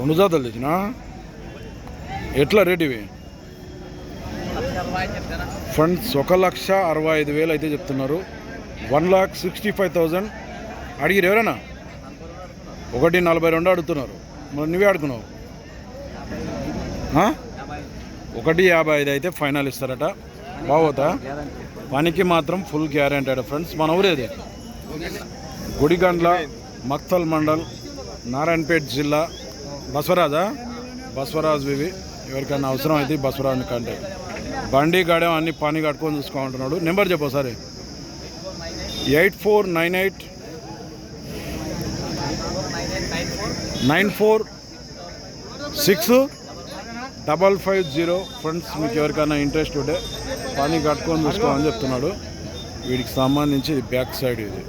రెండు జాతలు తెచ్చినా? ఎట్లా రేట్ ఇవి? ఫ్రెండ్స్ ఒక లక్ష అరవై ఐదు వేలు అయితే చెప్తున్నారు. One lakh sixty five thousand అడిగిరు ఎవరైనా? ఒకటి నలభై రెండు అడుగుతున్నారు. మరి నువ్వే అడుగుతున్నావు. ఒకటి యాభై ఐదు అయితే ఫైనల్ ఇస్తారట. బాగోతా? పనికి మాత్రం ఫుల్ గ్యారెంటీ అట ఫ్రెండ్స్ మన ఊరేది గుడిగండ్ల మక్తల్ మండల్ నారాయణపేట్ జిల్లా బసవరాజా? బసవరాజు ఇవి ఎవరికైనా అవసరం అయితే ఈ బసవరాజుని కంటే బండి గాడేం అన్ని పని కట్టుకొని చూసుకోమంటున్నాడు నెంబర్ చెప్పు ఒకసారి. Eight four nine eight. Nine four six double five zero. Friends మీకు ఎవరికైనా ఇంట్రెస్ట్ ఉంటే పని కట్టుకొని చూసుకోమని చెప్తున్నాడు. వీడికి సంబంధించి బ్యాక్ సైడ్ ఇది.